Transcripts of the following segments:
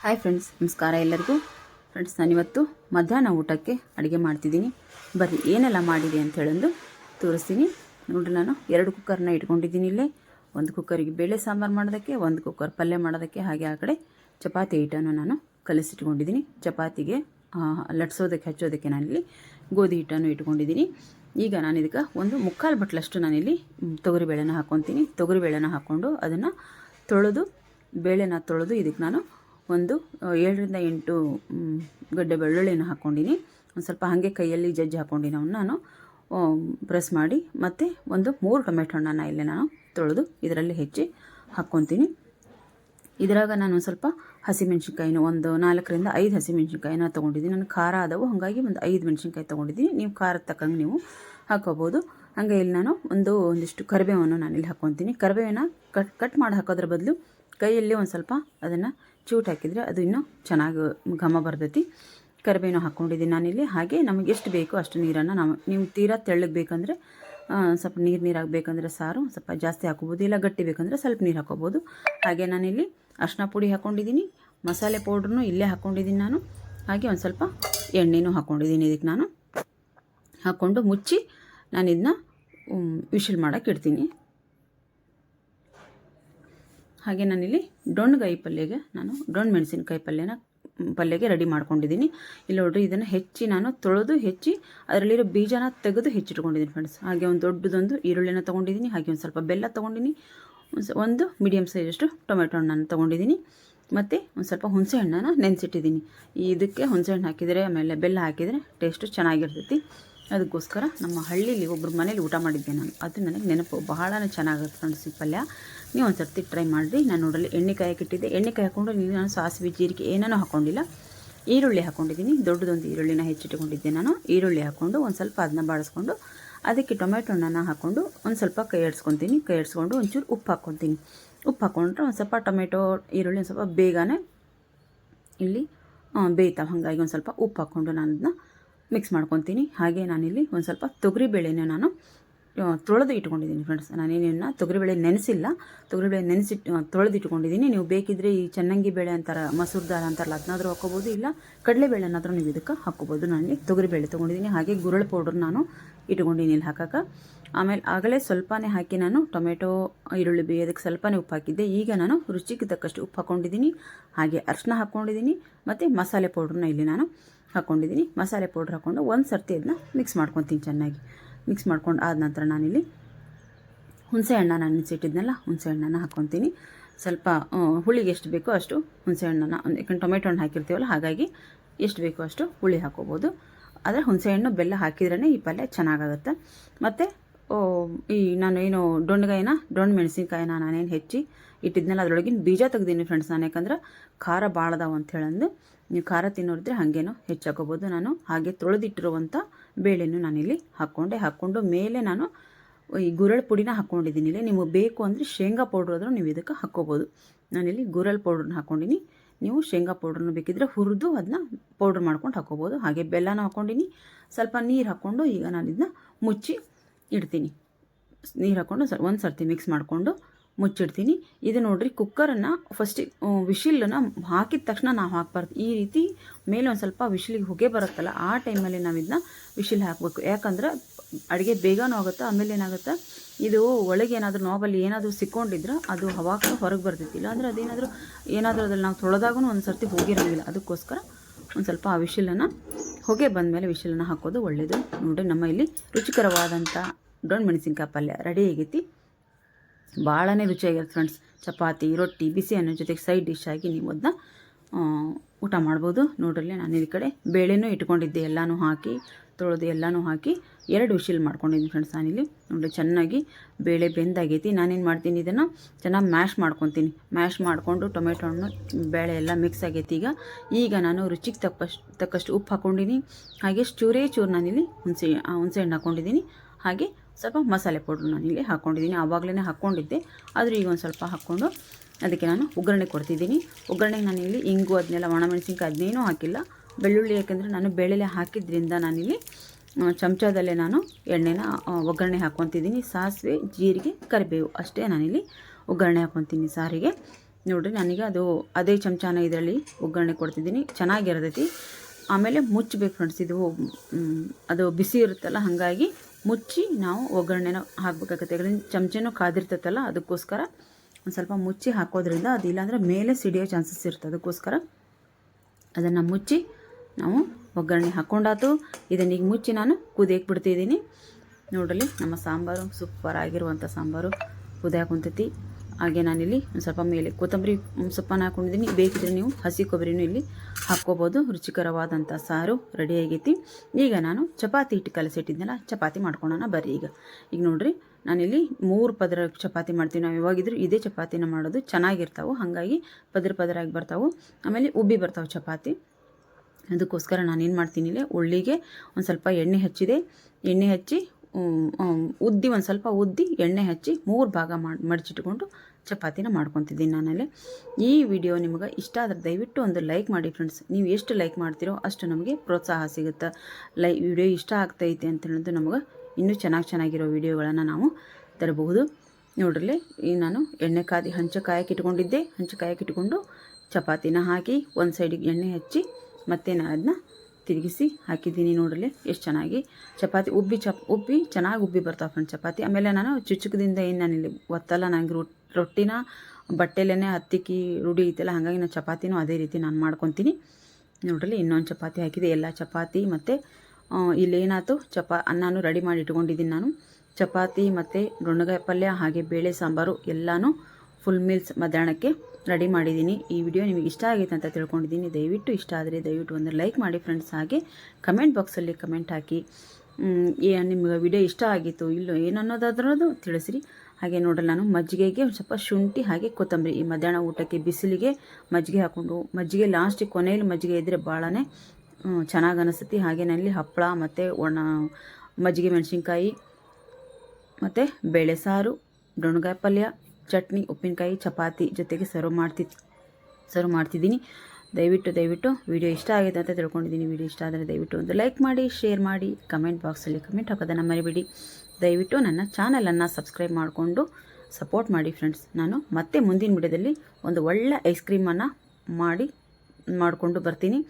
Hi friends ನಮಸ್ಕಾರ ಎಲ್ಲರಿಗೂ. Friends ನಾನಿವತ್ತು ಮಧ್ಯಾಹ್ನ ಊಟಕ್ಕೆ ಅಡುಗೆ ಮಾಡ್ತಿದ್ದೀನಿ. ಬರ್ರಿ ಏನೆಲ್ಲ ಮಾಡಿದೆ ಅಂತ ತೋರಿಸ್ತೀನಿ. ನೋಡಿರಿ ನಾನು ಎರಡು ಕುಕ್ಕರ್ನ ಇಟ್ಕೊಂಡಿದ್ದೀನಿ ಇಲ್ಲೇ. ಒಂದು ಕುಕ್ಕರಿಗೆ ಬೇಳೆ ಸಾಂಬಾರು ಮಾಡೋದಕ್ಕೆ ಒಂದು ಕುಕ್ಕರ್ ಪಲ್ಯ ಮಾಡೋದಕ್ಕೆ ಹಾಗೆ ಆ ಕಡೆ ಚಪಾತಿ ಹಿಟ್ಟನ್ನು ನಾನು ಕಲಿಸಿಟ್ಕೊಂಡಿದ್ದೀನಿ. ಚಪಾತಿಗೆ ಲಟ್ಸೋದಕ್ಕೆ ಹಚ್ಚೋದಕ್ಕೆ ನಾನಿಲ್ಲಿ ಗೋಧಿ ಹಿಟ್ಟನ್ನು ಇಟ್ಕೊಂಡಿದ್ದೀನಿ. ಈಗ ನಾನು ಇದಕ್ಕೆ ಒಂದು ಮುಕ್ಕಾಲು ಬಟ್ಲಷ್ಟು ನಾನಿಲ್ಲಿ ಮ್, ತೊಗರಿಬೇಳೆನ ಹಾಕ್ಕೊತೀನಿ. ತೊಗರಿಬೇಳೆನ ಹಾಕ್ಕೊಂಡು ಅದನ್ನು ತೊಳೆದು ಬೇಳೆನ ತೊಳೆದು ಇದಕ್ಕೆ ನಾನು ಒಂದು ಏಳರಿಂದ ಎಂಟು ಗಡ್ಡೆ ಬೆಳ್ಳುಳ್ಳಿನ ಹಾಕ್ಕೊಂಡಿನಿ. ಒಂದು ಸ್ವಲ್ಪ ಹಾಗೆ ಕೈಯಲ್ಲಿ ಜಜ್ಜಿ ಹಾಕ್ಕೊಂಡಿನಿ ಅವನ್ನ ನಾನು. ಪ್ರೆಸ್ ಮಾಡಿ, ಮತ್ತು ಒಂದು ಮೂರು ಟೊಮೆಟೊ ಹಣ್ಣನ್ನು ಇಲ್ಲಿ ನಾನು ತೊಳೆದು ಇದರಲ್ಲಿ ಹೆಚ್ಚಿ ಹಾಕ್ಕೊತೀನಿ. ಇದರಾಗ ನಾನು ಸ್ವಲ್ಪ ಹಸಿಮೆಣ್ಸಿನ್ಕಾಯಿನ, ಒಂದು ನಾಲ್ಕರಿಂದ ಐದು ಹಸಿಮೆಣ್ಸಿನ್ಕಾಯಿನ ತೊಗೊಂಡಿದ್ದೀನಿ. ನಾನು ಖಾರ ಆದವು, ಹಾಗಾಗಿ ಒಂದು ಐದು ಮೆಣಸಿನ್ಕಾಯಿ ತೊಗೊಂಡಿದ್ದೀನಿ. ನೀವು ಖಾರ ತಕ್ಕಂಗೆ ನೀವು ಹಾಕೋಬೋದು. ಹಾಗೆ ಇಲ್ಲಿ ನಾನು ಒಂದು, ಒಂದಿಷ್ಟು ಕರಿಬೇವನ್ನು ನಾನು ಇಲ್ಲಿ ಹಾಕ್ಕೊತೀನಿ. ಕರಿಬೇವನ್ನ ಕಟ್ ಕಟ್ ಮಾಡಿ ಹಾಕೋದ್ರ ಬದಲು ಕೈಯಲ್ಲಿ ಒಂದು ಸ್ವಲ್ಪ ಅದನ್ನು ಚೂಟ್ ಹಾಕಿದರೆ ಅದು ಇನ್ನೂ ಚೆನ್ನಾಗಿ ಘಮ ಬರ್ತೈತಿ. ಕರಿಬೇವಿನ ಹಾಕ್ಕೊಂಡಿದ್ದೀನಿ ನಾನಿಲ್ಲಿ. ಹಾಗೆ ನಮಗೆ ಎಷ್ಟು ಬೇಕೋ ಅಷ್ಟು ನೀರನ್ನು ನಾವು, ನೀವು ತೀರಾ ತೆಳ್ಳಗೆ ಬೇಕಂದರೆ ಸ್ವಲ್ಪ ನೀರು ನೀರು ಹಾಕ್ಬೇಕಂದ್ರೆ ಸಾರು, ಸ್ವಲ್ಪ ಜಾಸ್ತಿ ಹಾಕೋಬೋದು ಇಲ್ಲ ಗಟ್ಟಿ ಬೇಕಂದರೆ ಸ್ವಲ್ಪ ನೀರು ಹಾಕೋಬೋದು ಹಾಗೆ ನಾನಿಲ್ಲಿ ಅರ್ಶಿನ ಪುಡಿ ಹಾಕ್ಕೊಂಡಿದ್ದೀನಿ ಮಸಾಲೆ ಪೌಡ್ರನ್ನು ಇಲ್ಲೇ ಹಾಕ್ಕೊಂಡಿದ್ದೀನಿ ನಾನು. ಹಾಗೆ ಒಂದು ಸ್ವಲ್ಪ ಎಣ್ಣೆನೂ ಹಾಕ್ಕೊಂಡಿದ್ದೀನಿ ಇದಕ್ಕೆ ನಾನು. ಹಾಕ್ಕೊಂಡು ಮುಚ್ಚಿ ನಾನು ಇದನ್ನ ವಿಶಿಲ್ ಮಾಡೋಕೆ ಇಡ್ತೀನಿ. ಹಾಗೆ ನಾನಿಲ್ಲಿ ಡೊಣ್ಣಗಾಯಿ ಪಲ್ಯಗೆ ನಾನು ಡೊಣ್ ಮೆಣಸಿನ್ಕಾಯಿ ಪಲ್ಯನ ಪಲ್ಯಗೆ ರೆಡಿ ಮಾಡ್ಕೊಂಡಿದ್ದೀನಿ. ಇಲ್ಲಿ ನೋಡ್ರಿ, ಇದನ್ನು ಹೆಚ್ಚಿ ನಾನು ತೊಳೆದು ಹೆಚ್ಚಿ ಅದರಲ್ಲಿರೋ ಬೀಜನ ತೆಗೆದು ಹೆಚ್ಚಿಟ್ಕೊಂಡಿದ್ದೀನಿ ಫ್ರೆಂಡ್ಸ್ ಹಾಗೆ ಒಂದು ದೊಡ್ಡದೊಂದು ಈರುಳ್ಳಿನ ತೊಗೊಂಡಿದ್ದೀನಿ, ಹಾಗೆ ಒಂದು ಸ್ವಲ್ಪ ಬೆಲ್ಲ ತೊಗೊಂಡಿನಿ. ಒಂದು ಮೀಡಿಯಮ್ ಸೈಜಷ್ಟು ಟೊಮೆಟೊ ಹಣ್ಣನ್ನು ತೊಗೊಂಡಿದ್ದೀನಿ. ಮತ್ತು ಒಂದು ಸ್ವಲ್ಪ ಹುಣಸೆ ಹಣ್ಣನ್ನು ನೆನೆಸಿಟ್ಟಿದ್ದೀನಿ. ಇದಕ್ಕೆ ಹುಣಸೆ ಹಣ್ಣು ಹಾಕಿದರೆ ಆಮೇಲೆ ಬೆಲ್ಲ ಹಾಕಿದರೆ ಟೇಸ್ಟು ಚೆನ್ನಾಗಿರ್ತೈತಿ. ಅದಕ್ಕೋಸ್ಕರ ನಮ್ಮ ಹಳ್ಳೀಲಿ ಒಬ್ಬರು ಮನೇಲಿ ಊಟ ಮಾಡಿದ್ದೆ ನಾನು. ಅದು ನನಗೆ ನೆನಪು. ಬಹಳ ಚೆನ್ನಾಗುತ್ತೆ ಫ್ರೆಂಡ್ಸ್ ಪಲ್ಯ. ನೀವು ಒಂದು ಸರ್ತಿ ಟ್ರೈ ಮಾಡಿರಿ. ನಾನು ನೋಡಲಿ ಎಣ್ಣೆ ಕಾಯಕ್ಕೆ ಎಣ್ಣೆಕಾಯಿ ಎಣ್ಣೆ ಕಾಯಿ ಹಾಕ್ಕೊಂಡು ನೀವು ನಾನು ಸಾಸಿವೆ, ಜೀರಿಗೆ ಏನೂ ಹಾಕ್ಕೊಂಡಿಲ್ಲ ಈರುಳ್ಳಿ ಹಾಕ್ಕೊಂಡಿದ್ದೀನಿ ದೊಡ್ಡದೊಂದು ಈರುಳ್ಳಿನ ಹೆಚ್ಚಿಟ್ಕೊಂಡಿದ್ದೆ ನಾನು. ಈರುಳ್ಳಿ ಹಾಕ್ಕೊಂಡು ಒಂದು ಸ್ವಲ್ಪ ಅದನ್ನ ಬಾಡಿಸ್ಕೊಂಡು ಅದಕ್ಕೆ ಟೊಮೆಟೊ ಹಣ್ಣನ್ನ ಹಾಕ್ಕೊಂಡು ಒಂದು ಸ್ವಲ್ಪ ಕೈ ಆಡಿಸ್ಕೊತೀನಿ ಕೈ ಆಡಿಸ್ಕೊಂಡು ಒಂಚೂರು ಉಪ್ಪು ಹಾಕ್ಕೊತೀನಿ. ಉಪ್ಪು ಹಾಕ್ಕೊಂಡ್ರೆ ಒಂದು ಸ್ವಲ್ಪ ಟೊಮೆಟೊ ಈರುಳ್ಳಿ ಒಂದು ಸ್ವಲ್ಪ ಬೇಗನೆ ಇಲ್ಲಿ ಬೇಯ್ತಾವೆ. ಹಾಗಾಗಿ ಒಂದು ಸ್ವಲ್ಪ ಉಪ್ಪು ಹಾಕ್ಕೊಂಡು ನಾನು ಅದನ್ನ ಮಿಕ್ಸ್ ಮಾಡ್ಕೊತೀನಿ. ಹಾಗೆ ನಾನಿಲ್ಲಿ ಒಂದು ಸ್ವಲ್ಪ ತೊಗರಿಬೇಳೆನ ನಾನು ತೊಳೆದು ಇಟ್ಕೊಂಡಿದ್ದೀನಿ ಫ್ರೆಂಡ್ಸ್ ನಾನೇನೇನ ತೊಗರಿಬೇಳೆ ನೆನೆಸಿಲ್ಲ. ತೊಗರಿಬೇಳೆ ನೆನೆಸಿ ತೊಳೆದು ಇಟ್ಕೊಂಡಿದ್ದೀನಿ. ನೀವು ಬೇಕಿದ್ರೆ ಈ ಚೆನ್ನಂಗಿ ಬೇಳೆ ಅಂತಾರ, ಮಸೂರ್ ದಾಲ್ ಅಂತಾರಲ್ಲ ಅದನ್ನಾದ್ರೂ ಹಾಕೋಬೋದು. ಇಲ್ಲ ಕಡಲೆಬೇಳೆನಾದ್ರೂ ನೀವು ಇದಕ್ಕೆ ಹಾಕೋಬೋದು. ನಾನು ತೊಗರಿಬೇಳೆ ತೊಗೊಂಡಿದ್ದೀನಿ. ಹಾಗೆ ಗುರಳ್ ಪೌಡರ್ ನಾನು ಇಟ್ಕೊಂಡಿದ್ದೀನಿ ಇಲ್ಲಿ ಹಾಕಕ್ಕೆ. ಆಮೇಲೆ ಆಗಲೇ ಸ್ವಲ್ಪನೇ ಹಾಕಿ ನಾನು ಟೊಮೆಟೊ, ಈರುಳ್ಳಿ ಬೇಯೋದಕ್ಕೆ ಸ್ವಲ್ಪನೇ ಉಪ್ಪು ಹಾಕಿದ್ದೆ. ಈಗ ನಾನು ರುಚಿಗೆ ತಕ್ಕಷ್ಟು ಉಪ್ಪು ಹಾಕ್ಕೊಂಡಿದ್ದೀನಿ ಹಾಗೆ ಅರಿಶಿನ ಹಾಕ್ಕೊಂಡಿದ್ದೀನಿ ಮತ್ತು ಮಸಾಲೆ ಪೌಡ್ರನ್ನ ಇಲ್ಲಿ ನಾನು ಹಾಕ್ಕೊಂಡಿದ್ದೀನಿ ಮಸಾಲೆ ಪೌಡ್ರ್ ಹಾಕ್ಕೊಂಡು ಒಂದು ಸರ್ತಿ ಅದನ್ನ ಮಿಕ್ಸ್ ಮಾಡ್ಕೊತೀನಿ ಚೆನ್ನಾಗಿ. ಮಿಕ್ಸ್ ಮಾಡ್ಕೊಂಡು ಆದ ನಂತರ ನಾನಿಲ್ಲಿ ಹುಣಸೆ ಹಣ್ಣನ್ನು ನೆನೆಸಿಟ್ಟಿದ್ನಲ್ಲ, ಹುಣಸೆ ಹಣ್ಣನ್ನು ಹಾಕ್ಕೊತೀನಿ ಸ್ವಲ್ಪ ಹುಳಿಗೆ ಎಷ್ಟು ಬೇಕೋ ಅಷ್ಟು ಹುಣಸೆ ಹಣ್ಣನ್ನು ಯಾಕಂದ್ರೆ ಟೊಮೆಟೊ ಹಣ್ಣು ಹಾಕಿರ್ತೀವಲ್ಲ, ಹಾಗಾಗಿ ಎಷ್ಟು ಬೇಕೋ ಅಷ್ಟು ಹುಳಿ ಹಾಕೋಬೋದು. ಆದರೆ ಹುಣಸೆ ಹಣ್ಣು ಬೆಲ್ಲ ಹಾಕಿದ್ರೇ ಈ ಪಲ್ಯ ಚೆನ್ನಾಗಾಗುತ್ತೆ. ಮತ್ತು ಈ ನಾನು ಏನು ಡೊಣ್ಣಗಾಯಿನ ಡೊಣ್ಣ ಮೆಣಸಿನ್ಕಾಯಿನ ನಾನೇನು ಹೆಚ್ಚಿ ಇಟ್ಟಿದ್ನಲ್ಲ, ಅದರೊಳಗಿನ ಬೀಜ ತೆಗ್ದೀನಿ ಫ್ರೆಂಡ್ಸ್ ನಾನು. ಯಾಕಂದ್ರೆ ಖಾರ ಭಾಳ ಅದಾವ ಅಂತ ಹೇಳಂದು. ನೀವು ಖಾರ ತಿನ್ನೋರಿದ್ರೆ ಹಾಗೇನೋ ಹೆಚ್ಚಾಕೋಬೋದು. ನಾನು ಹಾಗೆ ತೊಳೆದಿಟ್ಟಿರುವಂಥ ಬೇಳೆನೂ ನಾನಿಲ್ಲಿ ಹಾಕ್ಕೊಂಡೆ ಹಾಕ್ಕೊಂಡು ಮೇಲೆ ನಾನು ಈ ಗುರಳ್ ಪುಡಿನ ಹಾಕ್ಕೊಂಡಿದ್ದೀನಿ ಇಲ್ಲಿ. ನಿಮಗೆ ಬೇಕು ಅಂದರೆ ಶೇಂಗಾ ಪೌಡ್ರ್ ಆದರೂ ನೀವು ಇದಕ್ಕೆ ಹಾಕ್ಕೋಬೋದು. ನಾನಿಲ್ಲಿ ಗುರಳ್ ಪೌಡ್ರನ್ನ ಹಾಕ್ಕೊಂಡಿನಿ ನೀವು ಶೇಂಗಾ ಪೌಡ್ರನ್ನ ಬೇಕಿದ್ರೆ ಹುರಿದು ಅದನ್ನ ಪೌಡ್ರ್ ಮಾಡ್ಕೊಂಡು ಹಾಕ್ಕೋಬೋದು. ಹಾಗೆ ಬೆಲ್ಲನ ಹಾಕ್ಕೊಂಡಿನಿ ಸ್ವಲ್ಪ ನೀರು ಹಾಕ್ಕೊಂಡು ಈಗ ನಾನು ಇದನ್ನ ಮುಚ್ಚಿ ಇಡ್ತೀನಿ. ನೀರು ಹಾಕ್ಕೊಂಡು ಒಂದು ಸರ್ತಿ ಮಿಕ್ಸ್ ಮಾಡಿಕೊಂಡು ಮುಚ್ಚಿಡ್ತೀನಿ. ಇದು ನೋಡಿರಿ ಕುಕ್ಕರನ್ನು ಫಸ್ಟ್ ವಿಶಿಲನ್ನು ಹಾಕಿದ ತಕ್ಷಣ ನಾವು ಹಾಕ್ಬಾರ್ದು. ಈ ರೀತಿ ಮೇಲೆ ಒಂದು ಸ್ವಲ್ಪ ವಿಶಿಲಿಗೆ ಹೊಗೆ ಬರುತ್ತಲ್ಲ, ಆ ಟೈಮಲ್ಲಿ ನಾವು ಇದನ್ನ ವಿಶಿಲ್ ಹಾಕಬೇಕು. ಯಾಕಂದ್ರೆ ಅಡುಗೆ ಬೇಗನೂ ಆಗುತ್ತೆ, ಆಮೇಲೆ ಏನಾಗುತ್ತೆ? ಇದು ಒಳಗೆ ಏನಾದರೂ ನೋಬಲ್ಲಿ ಏನಾದರೂ ಸಿಕ್ಕೊಂಡಿದ್ರೆ ಅದು ಹವಾಕ ಹೊರಗೆ ಬರ್ತೈತಿ ಇಲ್ಲಾಂದ್ರೆ ಅದೇನಾದರೂ, ಏನಾದರೂ ಅದ್ರಲ್ಲಿ ನಾವು ತೊಳೆದಾಗೂ ಒಂದು ಸರ್ತಿ ಹೋಗಿರೋಂಗಿಲ್ಲ. ಅದಕ್ಕೋಸ್ಕರ ಒಂದು ಸ್ವಲ್ಪ ಆ ವಿಶಿಲನ್ನು ಹೊಗೆ ಬಂದಮೇಲೆ ವಿಶಿಲನ್ನು ಹಾಕೋದು ಒಳ್ಳೆಯದು ನೋಡಿ ನಮ್ಮ ಇಲ್ಲಿ ರುಚಿಕರವಾದಂಥ ಡೊಣ್ ಮೆಣಸಿನ್ಕಾಯಿ ಪಲ್ಯ ರೆಡಿ ಆಗೈತಿ. ಭಾಳನೇ ರುಚಿಯಾಗಿರುತ್ತೆ ಫ್ರೆಂಡ್ಸ್ ಚಪಾತಿ, ರೊಟ್ಟಿ, ಬಿಸಿ ಅನ್ನೋ ಜೊತೆಗೆ ಸೈಡ್ ಡಿಶ್ ಆಗಿ ನೀವು ಅದನ್ನ ಊಟ ಮಾಡ್ಬೋದು. ನೋಡ್ರಲ್ಲಿ ನಾನು ಈ ಕಡೆ ಬೇಳೆನೂ ಇಟ್ಕೊಂಡಿದ್ದೆ, ಎಲ್ಲನೂ ಹಾಕಿ, ತೊಳೆದು ಎಲ್ಲಾನು ಹಾಕಿ ಎರಡು ವಿಶಿಲ್ ಮಾಡ್ಕೊಂಡಿದ್ದೀನಿ ಫ್ರೆಂಡ್ಸ್ ನಾನಿಲ್ಲಿ ನೋಡಿ ಚೆನ್ನಾಗಿ ಬೇಳೆ ಬೆಂದಾಗೈತಿ. ನಾನೇನು ಮಾಡ್ತೀನಿ, ಇದನ್ನು ಚೆನ್ನಾಗಿ ಮ್ಯಾಶ್ ಮಾಡ್ಕೊತೀನಿ. ಮ್ಯಾಶ್ ಮಾಡಿಕೊಂಡು ಟೊಮೆಟೊ ಹಣ್ಣು ಬೇಳೆ ಎಲ್ಲ ಮಿಕ್ಸ್ ಆಗೈತಿ ಈಗ. ಈಗ ನಾನು ರುಚಿಗೆ ತಕ್ಕಷ್ಟು ತಕ್ಕಷ್ಟು ಉಪ್ಪು ಹಾಕ್ಕೊಂಡಿನಿ ಹಾಗೆ ಚೂರೇ ಚೂರು ನಾನಿಲ್ಲಿ ಹುಣಸೆ ಹುಣಸೆ ಹಣ್ಣು ಹಾಕ್ಕೊಂಡಿದ್ದೀನಿ ಹಾಗೆ ಸ್ವಲ್ಪ ಮಸಾಲೆ ಪೌಡ್ರ್ ಇಲ್ಲಿ ಹಾಕ್ಕೊಂಡಿದ್ದೀನಿ ಆವಾಗಲೇ ಹಾಕ್ಕೊಂಡಿದ್ದೆ ಆದರೂ ಈಗ ಒಂದು ಸ್ವಲ್ಪ ಹಾಕ್ಕೊಂಡು ಅದಕ್ಕೆ ನಾನು ಒಗ್ಗರಣೆ ಕೊಡ್ತಿದ್ದೀನಿ. ಒಗ್ಗರಣೆಗೆ ಇಲ್ಲಿ ಇಂಗು ಅದನ್ನೆಲ್ಲ ಒಣಮೆಣಸಿನ್ಕಾಯಿ ಅದನ್ನೇನೂ ಹಾಕಿಲ್ಲ. ಬೆಳ್ಳುಳ್ಳಿ ಯಾಕೆಂದರೆ ನಾನು ಬೇಳೆಲೆ ಹಾಕಿದ್ರಿಂದ ನಾನಿಲ್ಲಿ ಚಮಚದಲ್ಲೇ ನಾನು ಎಣ್ಣೆನ ಒಗ್ಗರಣೆ ಹಾಕ್ಕೊತಿದ್ದೀನಿ ಸಾಸಿವೆ, ಜೀರಿಗೆ, ಕರಿಬೇವು ಅಷ್ಟೇ ನಾನಿಲ್ಲಿ ಒಗ್ಗರಣೆ ಹಾಕ್ಕೊತೀನಿ ಸಾರಿಗೆ. ನೋಡಿರಿ, ನನಗೆ ಅದು ಅದೇ ಚಮಚಾನ ಇದರಲ್ಲಿ ಒಗ್ಗರಣೆ ಕೊಡ್ತಿದ್ದೀನಿ. ಚೆನ್ನಾಗಿರ್ತೈತಿ ಆಮೇಲೆ ಮುಚ್ಚಬೇಕು ಫ್ರೆಂಡ್ಸ್ ಇದು ಅದು ಬಿಸಿ ಇರುತ್ತಲ್ಲ, ಹಾಗಾಗಿ ಮುಚ್ಚಿ ನಾವು ಒಗ್ಗರಣೆನ ಹಾಕ್ಬೇಕಾಗತ್ತೆ. ಯಾಕಂದ್ರೆ ಚಮಚನೂ ಕಾದಿರ್ತೈತಲ್ಲ, ಅದಕ್ಕೋಸ್ಕರ ಒಂದು ಸ್ವಲ್ಪ ಮುಚ್ಚಿ ಹಾಕೋದ್ರಿಂದ ಅದು ಇಲ್ಲಾಂದರೆ ಮೇಲೆ ಸಿಡಿಯೋ ಚಾನ್ಸಸ್ ಇರುತ್ತೆ. ಅದಕ್ಕೋಸ್ಕರ ಅದನ್ನು ಮುಚ್ಚಿ ನಾವು ಒಗ್ಗರಣೆ ಹಾಕ್ಕೊಂಡಾತು ಇದನ್ನ ಈಗ ಮುಚ್ಚಿ ನಾನು ಕುದಿಯಕ್ಕೆ ಬಿಡ್ತಿದ್ದೀನಿ. ನೋಡಲಿ ನಮ್ಮ ಸಾಂಬಾರು ಸೂಪರ್ ಆಗಿರುವಂಥ ಸಾಂಬಾರು ಕುದಿಯಾಕ ಹಾಗೆ ನಾನಿಲ್ಲಿ ಒಂದು ಸ್ವಲ್ಪ ಮೇಲೆ ಕೊತ್ತಂಬರಿ ಸೊಪ್ಪನ್ನು ಹಾಕೊಂಡಿದ್ದೀನಿ. ಬೇಕಿದ್ರೆ ನೀವು ಹಸಿ ಕೊಬ್ಬರಿನೂ ಇಲ್ಲಿ ಹಾಕ್ಕೋಬೋದು. ರುಚಿಕರವಾದಂಥ ಸಾರು ರೆಡಿ ಆಗೈತಿ. ಈಗ ನಾನು ಚಪಾತಿ ಹಿಟ್ಟು ಕಲಸಿಟ್ಟಿದ್ದೆಲ್ಲ ಚಪಾತಿ ಮಾಡ್ಕೊಳೋಣ ಬರ್ರಿ ಈಗ. ಈಗ ನೋಡಿರಿ, ನಾನಿಲ್ಲಿ ಮೂರು ಪದರ ಚಪಾತಿ ಮಾಡ್ತೀವಿ. ನಾವು ಯಾವಾಗಿದ್ರು ಇದೇ ಚಪಾತಿನ ಮಾಡೋದು ಚೆನ್ನಾಗಿರ್ತಾವೆ. ಹಾಗಾಗಿ ಪದರ ಪದರಾಗಿ ಬರ್ತಾವೆ. ಆಮೇಲೆ ಉಬ್ಬಿ ಬರ್ತಾವೆ ಚಪಾತಿ. ಅದಕ್ಕೋಸ್ಕರ ನಾನೇನು ಮಾಡ್ತೀನಿ ಇಲ್ಲಿ, ಉಳ್ಳಿಗೆ ಒಂದು ಸ್ವಲ್ಪ ಎಣ್ಣೆ ಹಚ್ಚಿದೆ. ಎಣ್ಣೆ ಹಚ್ಚಿ ಉದ್ದಿ ಒಂದು ಸ್ವಲ್ಪ ಉದ್ದಿ ಎಣ್ಣೆ ಹಚ್ಚಿ ಮೂರು ಭಾಗ ಮಾಡಿ ಮಡಚಿಟ್ಕೊಂಡು ಚಪಾತಿನ ಮಾಡ್ಕೊತಿದ್ದೀನಿ ನಾನಲ್ಲಿ. ಈ ವಿಡಿಯೋ ನಿಮಗೆ ಇಷ್ಟ ಆದರೆ ದಯವಿಟ್ಟು ಒಂದು ಲೈಕ್ ಮಾಡಿ ಫ್ರೆಂಡ್ಸ್ ನೀವು ಎಷ್ಟು ಲೈಕ್ ಮಾಡ್ತೀರೋ ಅಷ್ಟು ನಮಗೆ ಪ್ರೋತ್ಸಾಹ ಸಿಗುತ್ತೆ. ಲೈ, ವಿಡಿಯೋ ಇಷ್ಟ ಆಗ್ತೈತೆ ಅಂತ ಹೇಳಿದ್ರೆ ನಮಗೆ ಇನ್ನೂ ಚೆನ್ನಾಗಿ ಚೆನ್ನಾಗಿರೋ ವಿಡಿಯೋಗಳನ್ನು ನಾವು ತರಬಹುದು. ನೋಡ್ರಲ್ಲಿ ಈ ನಾನು ಎಣ್ಣೆ ಕಾದಿ ಹಂಚಕಾಯಕ್ಕೆ ಇಟ್ಕೊಂಡಿದ್ದೆ. ಹಂಚಕಾಯಕ್ಕೆ ಇಟ್ಕೊಂಡು ಚಪಾತಿನ ಹಾಕಿ ಒಂದು ಸೈಡಿಗೆ ಎಣ್ಣೆ ಹಚ್ಚಿ ಮತ್ತೆ ನಾನು ಅದನ್ನ ತಿರುಗಿಸಿ ಹಾಕಿದ್ದೀನಿ ನೋಡಲಿ ಎಷ್ಟು ಚೆನ್ನಾಗಿ. ಚಪಾತಿ ಉಬ್ಬಿ, ಚಪ್, ಉಬ್ಬಿ ಚೆನ್ನಾಗಿ ಉಬ್ಬಿ ಬರ್ತಾವೆ ಫ್ರೆಂಡ್ ಚಪಾತಿ. ಆಮೇಲೆ ನಾನು ಚುಚ್ಚುಕದಿಂದ ಏನು ನಾನಿಲ್ಲಿ ಒತ್ತಲ್ಲ ನನಗೆ ರೊಟ್ ರೊಟ್ಟಿನ ಬಟ್ಟೆಲೇ ಹತ್ತಿಕ್ಕಿ ರೂಢಿ ಐತಲ್ಲ, ಹಾಗಾಗಿ ನಾನು ಚಪಾತಿನೂ ಅದೇ ರೀತಿ ನಾನು ಮಾಡ್ಕೊತೀನಿ. ನೋಡ್ರಲ್ಲಿ ಇನ್ನೊಂದು ಚಪಾತಿ ಹಾಕಿದೆ, ಎಲ್ಲ ಚಪಾತಿ ಮತ್ತು ಇಲ್ಲೇನಾಯ್ತು ಚಪಾ, ಅನ್ನನೂ ರೆಡಿ ಮಾಡಿ ಇಟ್ಕೊಂಡಿದ್ದೀನಿ ನಾನು. ಚಪಾತಿ ಮತ್ತು ದೊಣ್ಣಗಾಯಿ ಪಲ್ಯ ಹಾಗೆ ಬೇಳೆ ಸಾಂಬಾರು ಎಲ್ಲನೂ ಫುಲ್ ಮೀಲ್ಸ್ ಮಧ್ಯಾಹ್ನಕ್ಕೆ ರೆಡಿ ಮಾಡಿದ್ದೀನಿ. ಈ ವಿಡಿಯೋ ನಿಮಗೆ ಇಷ್ಟ ಆಗೈತೆ ಅಂತ ತಿಳ್ಕೊಂಡಿದ್ದೀನಿ. ದಯವಿಟ್ಟು ಇಷ್ಟ ಆದರೆ ದಯವಿಟ್ಟು ಒಂದು ಲೈಕ್ ಮಾಡಿ ಫ್ರೆಂಡ್ಸ್ ಹಾಗೆ ಕಮೆಂಟ್ ಬಾಕ್ಸಲ್ಲಿ ಕಮೆಂಟ್ ಹಾಕಿ. ಏ, ನಿಮ್ಗೆ ವಿಡಿಯೋ ಇಷ್ಟ ಆಗಿತ್ತು ಇಲ್ಲೋ ಏನನ್ನೋದಾದ್ರೂ ತಿಳಿಸ್ರಿ. ಹಾಗೆ ನೋಡಲ್ಲ ನಾನು ಮಜ್ಜಿಗೆಗೆ ಒಂದು ಸ್ವಲ್ಪ ಶುಂಠಿ ಹಾಗೆ ಕೊತ್ತಂಬರಿ. ಈ ಮಧ್ಯಾಹ್ನ ಊಟಕ್ಕೆ ಬಿಸಿಲಿಗೆ ಮಜ್ಜಿಗೆ ಹಾಕ್ಕೊಂಡು ಮಜ್ಜಿಗೆ ಲಾಸ್ಟಿಗೆ ಕೊನೆಯಲ್ಲಿ ಮಜ್ಜಿಗೆ ಇದ್ದರೆ ಭಾಳನೇ ಚೆನ್ನಾಗಿ ಅನಿಸುತ್ತೆ. ಹಾಗೆ ನಲ್ಲಿ ಹಪ್ಪಳ ಮತ್ತು ಒಣ ಮಜ್ಜಿಗೆ ಮೆಣಸಿನ್ಕಾಯಿ ಮತ್ತು ಬೇಳೆ ಸಾರು ಡೊಣಗಾಯಿ ಪಲ್ಯ, ಚಟ್ನಿ, ಉಪ್ಪಿನಕಾಯಿ, ಚಪಾತಿ ಜೊತೆಗೆ ಸರ್ವ್ ಮಾಡ್ತಿ ಸರ್ವ್ ಮಾಡ್ತಿದ್ದೀನಿ. ದಯವಿಟ್ಟು ದಯವಿಟ್ಟು ವಿಡಿಯೋ ಇಷ್ಟ ಆಗಿದೆ ಅಂತ ತಿಳ್ಕೊಂಡಿದ್ದೀನಿ. ವಿಡಿಯೋ ಇಷ್ಟ ಆದರೆ ದಯವಿಟ್ಟು ಒಂದು ಲೈಕ್ ಮಾಡಿ ಶೇರ್ ಮಾಡಿ ಕಮೆಂಟ್ ಬಾಕ್ಸಲ್ಲಿ ಕಮೆಂಟ್ ಹಾಕೋದನ್ನು ಮರಿಬೇಡಿ. ದಯವಿಟ್ಟು ನನ್ನ ಚಾನಲನ್ನು ಸಬ್ಸ್ಕ್ರೈಬ್ ಮಾಡಿಕೊಂಡು ಸಪೋರ್ಟ್ ಮಾಡಿ ಫ್ರೆಂಡ್ಸ್. ನಾನು ಮತ್ತೆ ಮುಂದಿನ ವಿಡಿಯೋದಲ್ಲಿ ಒಂದು ಒಳ್ಳೆ ಐಸ್ ಕ್ರೀಮನ್ನು ಮಾಡಿ, ಮಾಡಿಕೊಂಡು ಬರ್ತೀನಿ.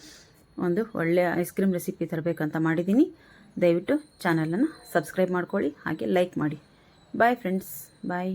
ಒಂದು ಒಳ್ಳೆಯ ಐಸ್ ಕ್ರೀಮ್ ರೆಸಿಪಿ ತರಬೇಕಂತ ಮಾಡಿದ್ದೀನಿ. ದಯವಿಟ್ಟು ಚಾನಲನ್ನು ಸಬ್ಸ್ಕ್ರೈಬ್ ಮಾಡ್ಕೊಳ್ಳಿ, ಹಾಗೆ ಲೈಕ್ ಮಾಡಿ. Bye friends bye